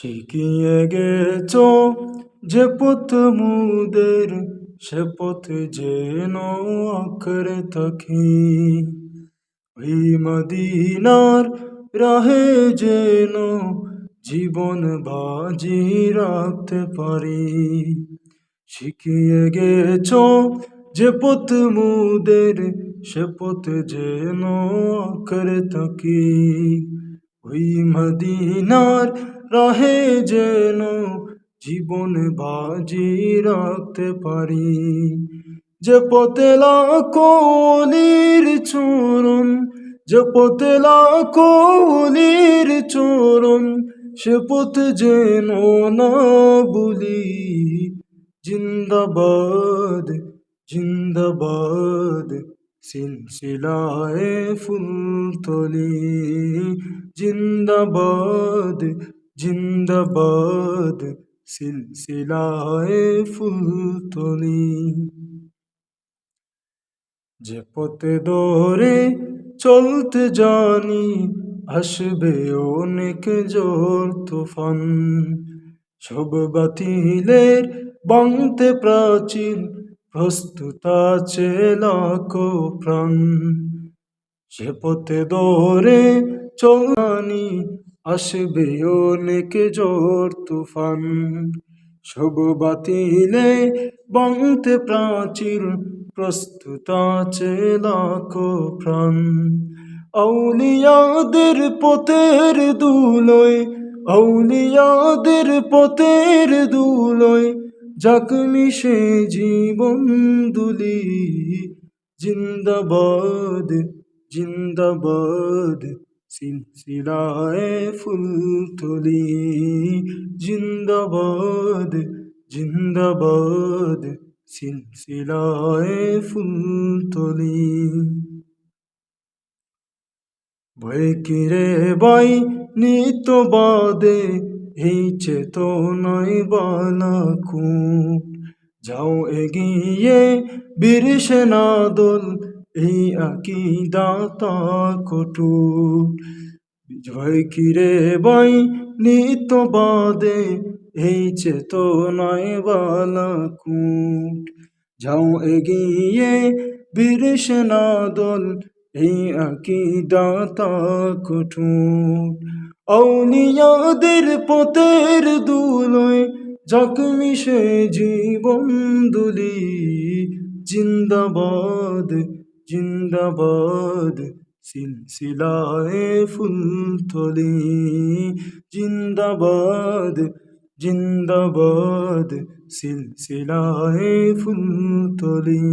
শিখিয়ে গেছ যে পথ মুদের, সে পথে যেন আখরে থাকি? ওই মদিনার রাহে যেন জীবন বাজি রাখতে পারি। শিখিয়ে গেছ যে পথ মুদের, সে পথে যেন আখরে থাকি? ওই মদিনার রাহে যেন জীবন বাজি রাখতে পারি। যে পতেলা কলির চরণ, যে পতেলা কলির চরণ, সে পথ যেন না বলি জিন্দাবাদ জিন্দাবাদ। সিলসিলায় ফুলতলি, জিন্দাবাদ জিন্দাবাদ, সিলসিলায় ফুলতলি। যে পথে দৌড়ে চলতে জানি, আসবে অনেক জোর তুফান। সব বাতিলের বাংতে প্রাচীর প্রস্তুত আছে প্রাণ সে পথে দৌড়ে চলানি আসবে অনেক জোর তুফান। সব বাতিলে বাংতে প্রাচীর প্রস্তুত আছে প্রাণ আউলিয়াদের পথের দুলয় আউলিয়াদের পথের দুলয় যাক মিশে জীবন দুলি, জিন্দাবাদ জিন্দাবাদ, সিলসিলায় ফুলতলি জিন্দাবাদ জিন্দাবাদ, সিলসিলায় ফুলতলি ভয় কিরে বাই নিত্যবাদে এই চেতনায় বালাকু যাও এগিয়ে বীর সেনাদল এই আকিদাতা কটু জয় কিরে বাই নিত্যবাদে এই চেতনায় বালাকুট যাও এগিয়ে বীর সেনাদল এই আকিদাতা কঠোর আউলিয়াদের পথের দুলয় জখমি সে জীবন দুলি। জিন্দাবাদ জিন্দাবাদ, সিলসিলায় ফুলতলি জিন্দাবাদ জিন্দাবাদ, সিলসিলায় ফুলতলি